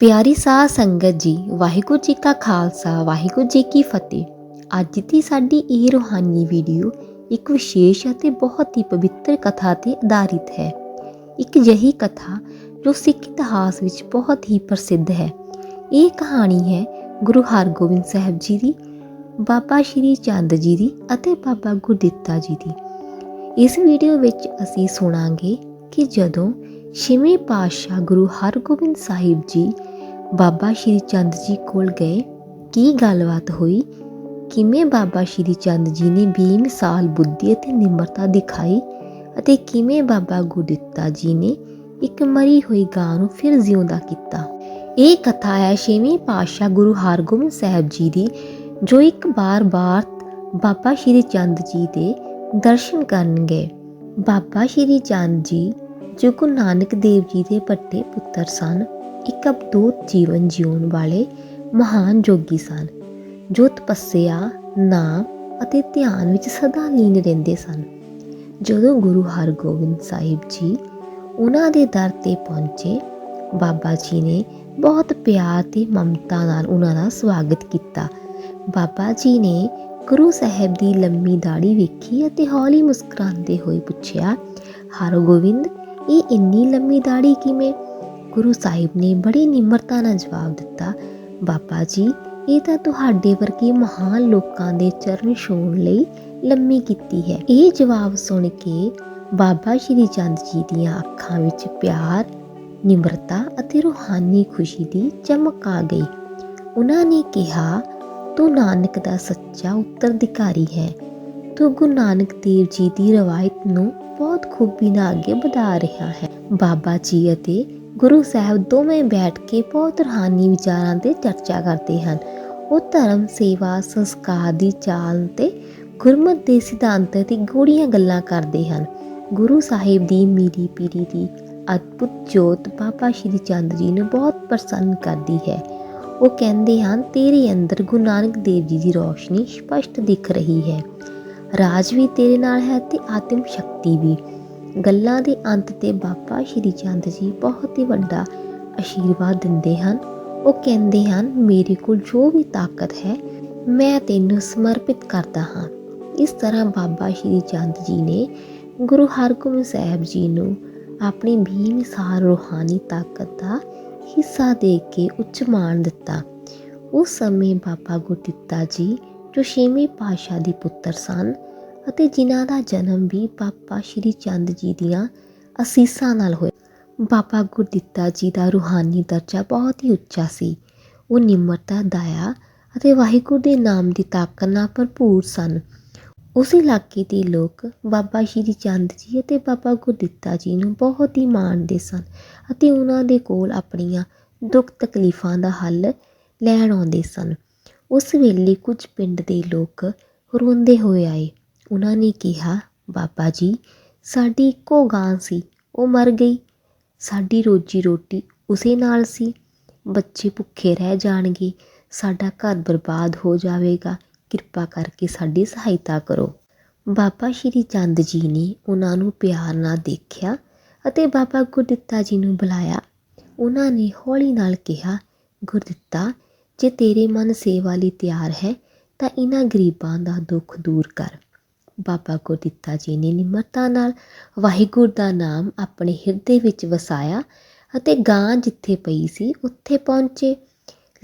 ਪਿਆਰੀ ਸਾਧ ਸੰਗਤ ਜੀ, ਵਾਹਿਗੁਰੂ ਜੀ ਕਾ ਖਾਲਸਾ, ਵਾਹਿਗੁਰੂ ਜੀ ਕੀ ਫਤਿਹ। ਅੱਜ ਦੀ ਸਾਡੀ ਇਹ ਰੂਹਾਨੀ ਵੀਡੀਓ ਇੱਕ ਵਿਸ਼ੇਸ਼ ਅਤੇ ਬਹੁਤ ਹੀ ਪਵਿੱਤਰ ਕਥਾ ਤੇ ਆਧਾਰਿਤ ਹੈ। ਇੱਕ ਜਹੀ ਕਥਾ ਜੋ ਸਿੱਖ ਇਤਿਹਾਸ ਵਿੱਚ ਬਹੁਤ ਹੀ ਪ੍ਰਸਿੱਧ ਹੈ। ਇਹ ਕਹਾਣੀ ਹੈ ਗੁਰੂ ਹਰਗੋਬਿੰਦ ਸਾਹਿਬ ਜੀ ਦੀ, ਬਾਬਾ ਸ਼੍ਰੀ ਚੰਦ ਜੀ ਦੀ ਅਤੇ ਬਾਬਾ ਗੁਰਦਿੱਤਾ ਜੀ ਦੀ। ਇਸ ਵੀਡੀਓ ਵਿੱਚ ਅਸੀਂ ਸੁਣਾਂਗੇ ਕਿ ਜਦੋਂ ਛੇਵੇਂ ਪਾਤਸ਼ਾਹ ਗੁਰੂ ਹਰਗੋਬਿੰਦ ਸਾਹਿਬ ਜੀ ਬਾਬਾ ਸ਼੍ਰੀ ਚੰਦ ਜੀ ਕੋਲ ਗਏ। ਕੀ ਗੱਲਬਾਤ ਹੋਈ? ਕਿਵੇਂ ਬਾਬਾ ਸ਼੍ਰੀ ਚੰਦ ਜੀ ਨੇ ਬੇਮਿਸਾਲ ਬੁੱਧੀ ਅਤੇ ਨਿਮਰਤਾ ਦਿਖਾਈ ਅਤੇ ਕਿਵੇਂ ਬਾਬਾ ਗੁਰਦਿੱਤਾ ਜੀ ਨੇ ਇੱਕ ਮਰੀ ਹੋਈ ਗਾਂ ਨੂੰ ਫਿਰ ਜਿਉਂਦਾ ਕੀਤਾ? ਇਹ ਕਥਾ ਹੈ ਛੇਵੇਂ ਪਾਤਸ਼ਾਹ ਗੁਰੂ ਹਰਗੋਬਿੰਦ ਸਾਹਿਬ ਜੀ ਦੀ, ਜੋ ਇੱਕ ਬਾਰ-ਬਾਰ ਬਾਬਾ ਸ਼੍ਰੀ ਚੰਦ ਜੀ ਦੇ ਦਰਸ਼ਨ ਕਰਨ ਗਏ ਬਾਬਾ ਸ਼੍ਰੀ ਚੰਦ ਜੀ ਜੋ ਗੁਰੂ ਨਾਨਕ ਦੇਵ ਜੀ ਦੇ ਵੱਡੇ ਪੁੱਤਰ ਸਨ ਇੱਕ ਅਬਦੂਤ ਜੀਵਨ ਜਿਉਣ ਵਾਲੇ ਮਹਾਨ ਜੋਗੀ ਸਨ, ਜੋ ਤਪੱਸਿਆ, ਨਾਮ ਅਤੇ ਧਿਆਨ ਵਿੱਚ ਸਦਾ ਲੀਨ ਰਹਿੰਦੇ ਸਨ। ਜਦੋਂ ਗੁਰੂ ਹਰਗੋਬਿੰਦ ਸਾਹਿਬ ਜੀ ਉਹਨਾਂ ਦੇ ਦਰ ਤੇ ਪਹੁੰਚੇ, ਬਾਬਾ ਜੀ ਨੇ ਬਹੁਤ ਪਿਆਰ ਤੇ ਮਮਤਾ ਨਾਲ ਉਹਨਾਂ ਦਾ ਸਵਾਗਤ ਕੀਤਾ। ਬਾਬਾ ਜੀ ਨੇ ਗੁਰੂ ਸਾਹਿਬ ਦੀ ਲੰਮੀ ਦਾੜੀ ਵੇਖੀ ਅਤੇ ਹੌਲੀ ਮੁਸਕਰਾਉਂਦੇ ਹੋਏ ਪੁੱਛਿਆ, ਹਰਗੋਬਿੰਦ, ਇਹ ਇੰਨੀ ਲੰਮੀ ਦਾੜੀ ਕਿਵੇਂ? ਗੁਰੂ ਸਾਹਿਬ ਨੇ ਬੜੀ ਨਿਮਰਤਾ ਨਾਲ ਜਵਾਬ ਦਿੱਤਾ, ਬਾਬਾ ਜੀ, ਇਹ ਤਾਂ ਤੁਹਾਡੇ ਵਰਗੇ ਮਹਾਨ ਲੋਕਾਂ ਦੇ ਚਰਨ ਛੂਹਣ ਲਈ ਲੰਮੀ ਕੀਤੀ ਹੈ। ਇਹ ਜਵਾਬ ਸੁਣ ਕੇ ਬਾਬਾ ਸ਼੍ਰੀ ਚੰਦ ਜੀ ਦੀਆਂ ਅੱਖਾਂ ਵਿੱਚ ਪਿਆਰ, ਨਿਮਰਤਾ ਅਤੇ ਰੂਹਾਨੀ ਖੁਸ਼ੀ ਦੀ ਚਮਕ ਆ ਗਈ। ਉਹਨਾਂ ਨੇ ਕਿਹਾ, ਤੂੰ ਨਾਨਕ ਦਾ ਸੱਚਾ ਉੱਤਰਧਿਕਾਰੀ ਹੈ। ਤੂੰ ਗੁਰੂ ਨਾਨਕ ਦੇਵ ਜੀ ਦੀ ਰਵਾਇਤ ਨੂੰ ਬਹੁਤ ਖੂਬੀ ਨਾਲ ਅੱਗੇ ਵਧਾ ਰਿਹਾ ਹੈ। ਬਾਬਾ ਜੀ ਅਤੇ ਗੁਰੂ ਸਾਹਿਬ ਦੋਵੇਂ ਬੈਠ ਕੇ ਬਹੁਤ ਰਹਾਨੀ ਵਿਚਾਰਾਂ ਤੇ ਚਰਚਾ ਕਰਦੇ ਹਨ। ਉਹ ਧਰਮ, ਸੇਵਾ, ਸੰਸਕਾਰ ਦੀ ਚਾਲ ਤੇ ਗੁਰਮਤ ਦੇ ਸਿਧਾਂਤ ਤੇ ਗੂੜੀਆਂ ਗੱਲਾਂ ਕਰਦੇ ਹਨ। ਗੁਰੂ ਸਾਹਿਬ ਦੀ ਮੀਰੀ ਪੀਰੀ ਦੀ ਅਦਭੁਤ ਜੋਤ ਬਾਬਾ ਸ਼੍ਰੀ ਚੰਦ ਜੀ ਨੂੰ ਬਹੁਤ ਪ੍ਰਸੰਨ ਕਰਦੀ ਹੈ। ਉਹ ਕਹਿੰਦੇ ਹਨ, ਤੇਰੇ ਅੰਦਰ ਗੁਰੂ ਨਾਨਕ ਦੇਵ ਜੀ ਦੀ ਰੋਸ਼ਨੀ ਸਪਸ਼ਟ ਦਿਖ ਰਹੀ ਹੈ। ਰਾਜ ਵੀ ਤੇਰੇ ਨਾਲ ਹੈ ਤੇ ਆਤਮ ਸ਼ਕਤੀ ਵੀ। ਗੱਲਾਂ ਦੇ ਅੰਤ ਤੇ ਬਾਬਾ ਸ਼੍ਰੀ ਚੰਦ ਜੀ ਬਹੁਤ ਹੀ ਵੱਡਾ ਆਸ਼ੀਰਵਾਦ ਦਿੰਦੇ ਹਨ। ਉਹ ਕਹਿੰਦੇ ਹਨ, ਮੇਰੇ ਕੋਲ ਜੋ ਵੀ ਤਾਕਤ ਹੈ, ਮੈਂ ਤੈਨੂੰ ਸਮਰਪਿਤ ਕਰਦਾ ਹਾਂ। ਇਸ ਤਰ੍ਹਾਂ ਬਾਬਾ ਸ਼੍ਰੀ ਚੰਦ ਜੀ ਨੇ ਗੁਰੂ ਹਰਗੋਬਿੰਦ ਸਾਹਿਬ ਜੀ ਨੂੰ ਆਪਣੀ ਬੇਮਿਸਾਲ ਰੂਹਾਨੀ ਤਾਕਤ ਦਾ ਹਿੱਸਾ ਦੇ ਕੇ ਉੱਚ ਮਾਣ ਦਿੱਤਾ। ਉਸ ਸਮੇਂ ਬਾਬਾ ਗੁਰਦਿੱਤਾ ਜੀ ਜੋ ਛੇਵੇਂ ਪਾਤਸ਼ਾਹ ਦੇ ਪੁੱਤਰ ਸਨ ਅਤੇ ਜਿਨ੍ਹਾਂ ਦਾ ਜਨਮ ਵੀ ਬਾਬਾ ਸ਼੍ਰੀ ਚੰਦ ਜੀ ਦੀਆਂ ਅਸੀਸਾਂ ਨਾਲ ਹੋਇਆ। ਬਾਬਾ ਗੁਰਦਿੱਤਾ ਜੀ ਦਾ ਰੂਹਾਨੀ ਦਰਜਾ ਬਹੁਤ ਹੀ ਉੱਚਾ ਸੀ। ਉਹ ਨਿਮਰਤਾ, ਦਇਆ ਅਤੇ ਵਾਹਿਗੁਰੂ ਦੇ ਨਾਮ ਦੀ ਤਾਕਤ ਨਾਲ ਭਰਪੂਰ ਸਨ। ਉਸ ਇਲਾਕੇ ਦੇ ਲੋਕ ਬਾਬਾ ਸ਼੍ਰੀ ਚੰਦ ਜੀ ਅਤੇ ਬਾਬਾ ਗੁਰਦਿੱਤਾ ਜੀ ਨੂੰ ਬਹੁਤ ਹੀ ਮਾਣਦੇ ਸਨ ਅਤੇ ਉਹਨਾਂ ਦੇ ਕੋਲ ਆਪਣੀਆਂ ਦੁੱਖ ਤਕਲੀਫਾਂ ਦਾ ਹੱਲ ਲੈਣ ਆਉਂਦੇ ਸਨ। ਉਸ ਵੇਲੇ ਕੁਝ ਪਿੰਡ ਦੇ ਲੋਕ ਰੋਂਦੇ ਹੋਏ ਆਏ। ਉਹਨਾਂ ਨੇ ਕਿਹਾ, ਬਾਬਾ ਜੀ, ਸਾਡੀ ਇੱਕੋ ਗਾਂ ਸੀ, ਉਹ ਮਰ ਗਈ। ਸਾਡੀ ਰੋਜੀ ਰੋਟੀ ਉਸੇ ਨਾਲ ਸੀ। ਬੱਚੇ ਭੁੱਖੇ ਰਹਿ ਜਾਣਗੇ, ਸਾਡਾ ਘਰ ਬਰਬਾਦ ਹੋ ਜਾਵੇਗਾ। ਕਿਰਪਾ ਕਰਕੇ ਸਾਡੀ ਸਹਾਇਤਾ ਕਰੋ। ਬਾਬਾ ਸ਼੍ਰੀ ਚੰਦ ਜੀ ਨੇ ਉਹਨਾਂ ਨੂੰ ਪਿਆਰ ਨਾਲ ਦੇਖਿਆ ਅਤੇ ਬਾਬਾ ਗੁਰਦਿੱਤਾ ਜੀ ਨੂੰ ਬੁਲਾਇਆ। ਉਹਨਾਂ ਨੇ ਹੌਲੀ ਨਾਲ ਕਿਹਾ, ਗੁਰਦਿੱਤਾ, ਜੇ ਤੇਰੇ ਮਨ ਸੇਵਾ ਲਈ ਤਿਆਰ ਹੈ, ਤਾਂ ਇਹਨਾਂ ਗਰੀਬਾਂ ਦਾ ਦੁੱਖ ਦੂਰ ਕਰ। ਬਾਬਾ ਗੁਰਦਿੱਤਾ ਜੀ ਨੇ ਨਿਮਰਤਾ ਨਾਲ ਵਾਹਿਗੁਰੂ ਦਾ ਨਾਮ ਆਪਣੇ ਹਿਰਦੇ ਵਿੱਚ ਵਸਾਇਆ ਅਤੇ ਗਾਂ ਜਿੱਥੇ ਪਈ ਸੀ, ਉੱਥੇ ਪਹੁੰਚੇ।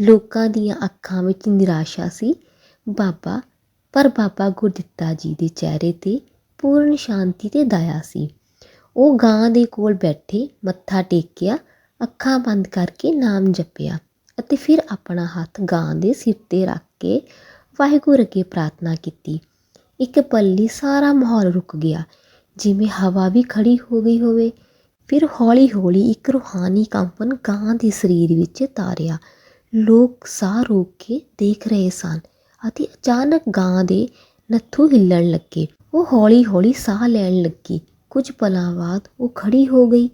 ਲੋਕਾਂ ਦੀਆਂ ਅੱਖਾਂ ਵਿੱਚ ਨਿਰਾਸ਼ਾ ਸੀ। ਬਾਬਾ, ਪਰ ਬਾਬਾ ਗੁਰਦਿੱਤਾ ਜੀ ਦੇ ਚਿਹਰੇ ਤੇ ਪੂਰਨ ਸ਼ਾਂਤੀ ਤੇ ਦਇਆ ਸੀ। ਉਹ ਗਾਂ ਦੇ ਕੋਲ ਬੈਠੇ, ਮੱਥਾ ਟੇਕਿਆ, ਅੱਖਾਂ ਬੰਦ ਕਰਕੇ ਨਾਮ ਜਪਿਆ ਅਤੇ ਫਿਰ ਆਪਣਾ ਹੱਥ ਗਾਂ ਦੇ ਸਿਰ ਤੇ ਰੱਖ ਕੇ ਵਾਹਿਗੁਰੂ ਅੱਗੇ ਪ੍ਰਾਰਥਨਾ ਕੀਤੀ। ਇੱਕ ਪਲ ਲਈ ਸਾਰਾ ਮਾਹੌਲ ਰੁਕ ਗਿਆ। ਜਿਵੇਂ ਹਵਾ ਵੀ ਖੜੀ ਹੋ ਗਈ ਹੋਵੇ, ਫਿਰ ਹੌਲੀ-ਹੌਲੀ ਇੱਕ ਰੂਹਾਨੀ ਕੰਪਨ ਗਾਂ ਦੇ ਸਰੀਰ ਵਿੱਚ ਤਾਰਿਆ। ਲੋਕ ਸਾਹ ਰੋਕ ਕੇ ਦੇਖ ਰਹੇ ਸਨ ਅਤੇ ਅਚਾਨਕ ਗਾਂ ਦੇ ਨੱਥੂ ਹਿੱਲਣ ਲੱਗੇ। ਉਹ ਹੌਲੀ-ਹੌਲੀ ਸਾਹ ਲੈਣ ਲੱਗੀ। ਕੁਝ ਪਲਾਂ ਬਾਅਦ ਉਹ ਖੜੀ ਹੋ ਗਈ।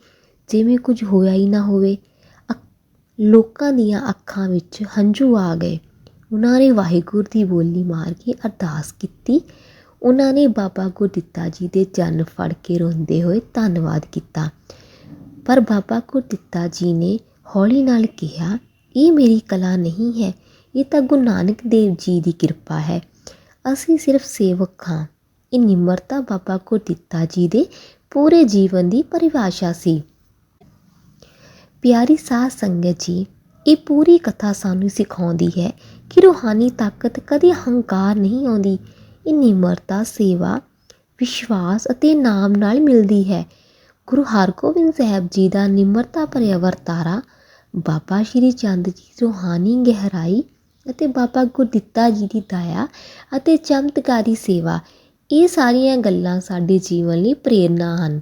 ਜਿਵੇਂ ਕੁਝ ਹੋਇਆ ਹੀ ਨਾ ਹੋਵੇ ਲੋਕਾਂ ਦੀਆਂ ਅੱਖਾਂ ਵਿੱਚ ਹੰਝੂ ਆ ਗਏ। ਉਹਨਾਂ ਨੇ ਵਾਹਿਗੁਰੂ ਦੀ ਬੋਲੀ ਮਾਰ ਕੇ ਅਰਦਾਸ ਕੀਤੀ ਉਹਨਾਂ ਨੇ ਬਾਬਾ ਗੁਰਦਿੱਤਾ ਜੀ ਦੇ ਚਰਨ ਫੜ ਕੇ ਰੋਂਦੇ ਹੋਏ ਧੰਨਵਾਦ ਕੀਤਾ। ਪਰ ਬਾਬਾ ਗੁਰਦਿੱਤਾ ਜੀ ਨੇ ਹੌਲੀ ਨਾਲ ਕਿਹਾ, ਇਹ ਮੇਰੀ ਕਲਾ ਨਹੀਂ ਹੈ, ਇਹ ਤਾਂ ਗੁਰੂ ਨਾਨਕ ਦੇਵ ਜੀ ਦੀ ਕਿਰਪਾ ਹੈ। ਅਸੀਂ ਸਿਰਫ ਸੇਵਕ ਹਾਂ। ਇਹ ਨਿਮਰਤਾ ਬਾਬਾ ਗੁਰਦਿੱਤਾ ਜੀ ਦੇ ਪੂਰੇ ਜੀਵਨ ਦੀ ਪਰਿਭਾਸ਼ਾ ਸੀ। ਪਿਆਰੀ ਸਾਧ ਸੰਗਤ ਜੀ, ਇਹ ਪੂਰੀ ਕਥਾ ਸਾਨੂੰ ਸਿਖਾਉਂਦੀ ਹੈ ਕਿ ਰੂਹਾਨੀ ਤਾਕਤ ਕਦੇ ਹੰਕਾਰ ਨਹੀਂ ਆਉਂਦੀ। ਇਹ ਨਿਮਰਤਾ, ਸੇਵਾ, ਵਿਸ਼ਵਾਸ ਅਤੇ ਨਾਮ ਨਾਲ ਮਿਲਦੀ ਹੈ। ਗੁਰੂ ਹਰਗੋਬਿੰਦ ਸਾਹਿਬ ਜੀ ਦਾ ਨਿਮਰਤਾ ਭਰਿਆ ਵਰਤਾਰਾ ਬਾਬਾ ਸ਼੍ਰੀ ਚੰਦ ਜੀ ਰੂਹਾਨੀ ਗਹਿਰਾਈ ਅਤੇ ਬਾਬਾ ਗੁਰਦਿੱਤਾ ਜੀ ਦੀ ਦਇਆ ਅਤੇ ਚਮਤਕਾਰੀ ਸੇਵਾ, ਇਹ ਸਾਰੀਆਂ ਗੱਲਾਂ ਸਾਡੇ ਜੀਵਨ ਲਈ ਪ੍ਰੇਰਨਾ ਹਨ।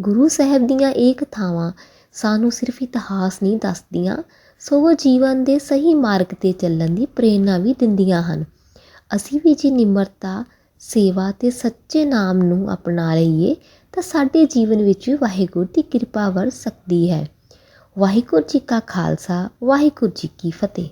ਗੁਰੂ ਸਾਹਿਬ ਦੀਆਂ ਇਹ ਕਥਾਵਾਂ ਸਾਨੂੰ ਸਿਰਫ ਇਤਿਹਾਸ ਨਹੀਂ ਦੱਸਦੀਆਂ, ਸਗੋਂ ਜੀਵਨ ਦੇ ਸਹੀ ਮਾਰਗ ਤੇ ਚੱਲਣ ਦੀ ਪ੍ਰੇਰਨਾ ਵੀ ਦਿੰਦੀਆਂ ਹਨ। ਅਸੀਂ ਵੀ ਜੇ ਨਿਮਰਤਾ, ਸੇਵਾ ਅਤੇ ਸੱਚੇ ਨਾਮ ਨੂੰ ਅਪਣਾ ਲਈਏ, ਤਾਂ ਸਾਡੇ ਜੀਵਨ ਵਿੱਚ ਵੀ ਵਾਹਿਗੁਰੂ ਦੀ ਕਿਰਪਾ ਵਰ ਸਕਦੀ ਹੈ। ਵਾਹਿਗੁਰੂ ਜੀ ਕਾ ਖਾਲਸਾ, ਵਾਹਿਗੁਰੂ ਜੀ ਕੀ ਫਤਿਹ।